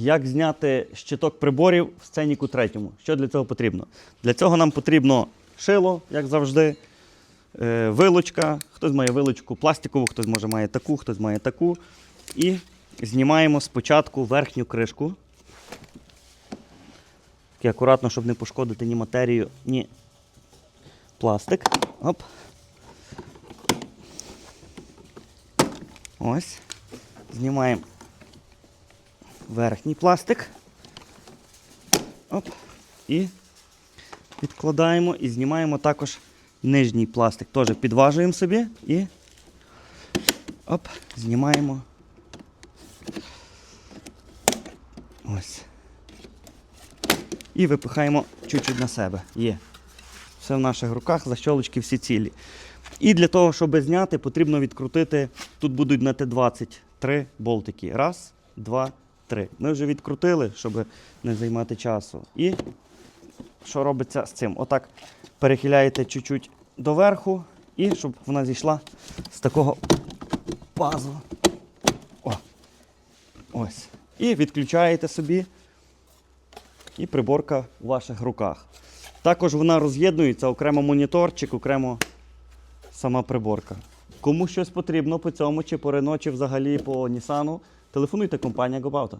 Як зняти щиток приборів в сценіку третьому? Що для цього потрібно? Для цього нам потрібно шило, як завжди, е, вилочка. Хтось має вилочку пластикову, хтось може має таку, хтось має таку. І знімаємо спочатку верхню кришку. Так, акуратно, щоб не пошкодити ні матерію, ні пластик. Оп. Ось. Знімаємо верхній пластик. Оп. І відкладаємо і знімаємо також нижній пластик. Теж підважуємо собі і оп, знімаємо. Ось. І випихаємо чуть-чуть на себе. Є. Все в наших руках, защолочки всі цілі. І для того, щоб зняти, потрібно відкрутити. Тут будуть на Т-23 болтики. Раз, два, три. Ми вже відкрутили, щоб не займати часу. І що робиться з цим? Отак перехиляєте чуть-чуть доверху, і щоб вона зійшла з такого пазу. О. Ось. І відключаєте собі. І приборка в ваших руках. Також вона роз'єднується, окремо моніторчик, окремо сама приборка. Кому щось потрібно по цьому, чи по Renault, чи взагалі по Nissan, телефонуйте компанія GoBauta.